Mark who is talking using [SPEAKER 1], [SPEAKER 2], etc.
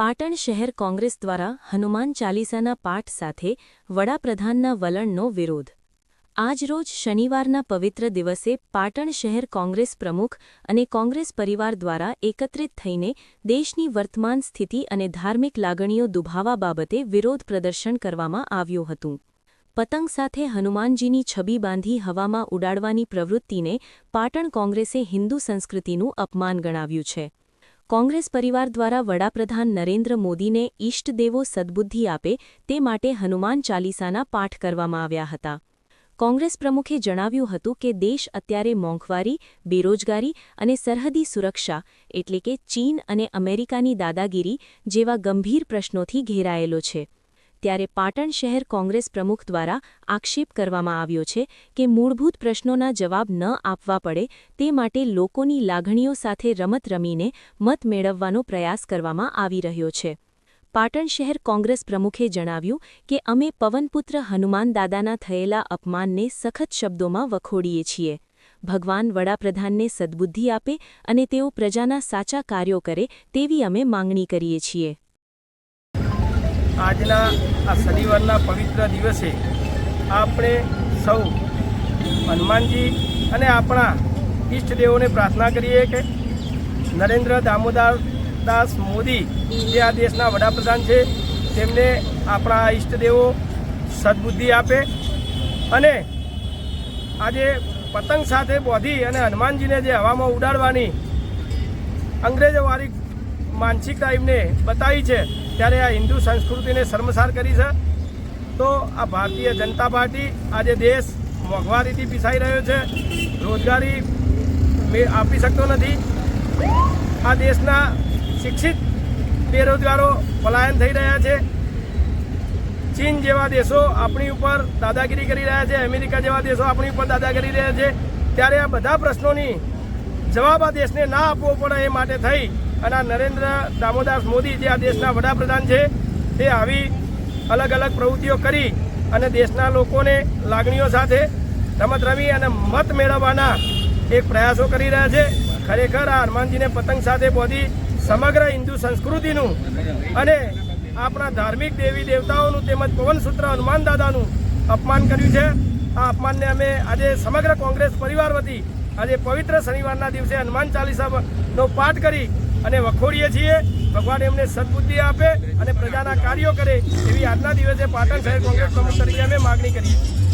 [SPEAKER 1] પાટણ શહેર કોંગ્રેસ દ્વારા હનુમાન ચાલીસાના પાઠ સાથે વડાપ્રધાનના વલણનો વિરોધ. આજરોજ શનિવારના પવિત્ર દિવસે પાટણ શહેર કોંગ્રેસ પ્રમુખ અને કોંગ્રેસ પરિવાર દ્વારા એકત્રિત થઈને દેશની વર્તમાન સ્થિતિ અને ધાર્મિક લાગણીઓ દુભાવા બાબતે વિરોધ પ્રદર્શન કરવામાં આવ્યું હતું. પતંગ સાથે હનુમાનજીની છબી બાંધી હવામાં ઉડાડવાની પ્રવૃત્તિને પાટણ કોંગ્રેસે હિન્દુ સંસ્કૃતિનું અપમાન ગણાવ્યું છે. કોંગ્રેસ પરિવાર દ્વારા વડાપ્રધાન નરેન્દ્ર મોદીને ઇષ્ટદેવો સદ્બુદ્ધિ આપે તે માટે હનુમાન ચાલીસાના પાઠ કરવામાં આવ્યા હતા. કોંગ્રેસ પ્રમુખે જણાવ્યું હતું કે દેશ અત્યારે મોંઘવારી, બેરોજગારી અને સરહદી સુરક્ષા એટલે કે ચીન અને અમેરિકાની દાદાગીરી જેવા ગંભીર પ્રશ્નોથી ઘેરાયેલો છે. ત્યારે પાટણ શહેર કોંગ્રેસ પ્રમુખ દ્વારા આક્ષેપ કરવામાં આવ્યો છે કે મૂળભૂત પ્રશ્નોના જવાબ ન આપવા પડે તે માટે લોકોની લાગણીઓ સાથે રમત રમીને મત મેળવવાનો પ્રયાસ કરવામાં આવી રહ્યો છે. પાટણ શહેર કોંગ્રેસ પ્રમુખે જણાવ્યું કે અમે પવનપુત્ર હનુમાન દાદાના થયેલા અપમાનને સખત શબ્દોમાં વખોડીએ છીએ. ભગવાન વડાપ્રધાનને સદ્બુદ્ધિ આપે અને તેઓ પ્રજાના સાચા કાર્યો કરે તેવી અમે માંગણી કરીએ છીએ.
[SPEAKER 2] આજના આ શનિવારના પવિત્ર દિવસે આપણે સૌ હનુમાનજી અને આપણા ઈષ્ટદેવોને પ્રાર્થના કરીએ કે નરેન્દ્ર દામોદર દાસ મોદી જે આ દેશના વડાપ્રધાન છે, તેમને આપણા ઈષ્ટદેવો સદબુદ્ધિ આપે અને આજે પતંગ સાથે બોધી અને હનુમાનજીને જે હવામાં ઉડાડવાની અંગ્રેજોવાળી માનસિકતા એમને બતાવી છે, ત્યારે આ હિન્દુ સંસ્કૃતિને શર્મસાર કરી છે. તો આ ભારતીય જનતા પાર્ટી આજે દેશ મોંઘવારીથી પીસાઈ રહ્યો છે. રોજગારી આપી શકતો નથી. આ દેશના શિક્ષિત બેરોજગારો પલાયન થઈ રહ્યા છે. ચીન જેવા દેશો આપણી ઉપર દાદાગીરી કરી રહ્યા છે. અમેરિકા જેવા દેશો આપણી ઉપર દાદાગીરી રહ્યા છે. ત્યારે આ બધા પ્રશ્નોની જવાબ આ દેશને ના આપવો પડે એ માટે થઈ અને નરેન્દ્ર દામોદાસ મોદી જે આ દેશના વડાપ્રધાન છે તે આવી અલગ અલગ પ્રવૃત્તિઓ કરી અને દેશના લોકોને લાગણીઓ સાથે રમત રમી અને મત મેળવવાના એક પ્રયાસો કરી રહ્યા છે. ખરેખર આ હનુમાનજીને પતંગ સાથે બોધી સમગ્ર હિન્દુ સંસ્કૃતિનું અને આપણા ધાર્મિક દેવી દેવતાઓનું તેમજ પવનસૂત્ર હનુમાન દાદાનું અપમાન કર્યું છે. આ અપમાનને અમે આજે સમગ્ર કોંગ્રેસ પરિવાર વતી આજે પવિત્ર શનિવારના દિવસે હનુમાન ચાલીસાનો પાઠ કરી અને વખોડીએ છીએ. ભગવાન એમને સદબુદ્ધિ આપે અને પ્રજાના કાર્યો કરે એવી આજના દિવસે પાટણ શહેર કોંગ્રેસ પ્રમુખ તરીકે અમે માગણી કરીએ છીએ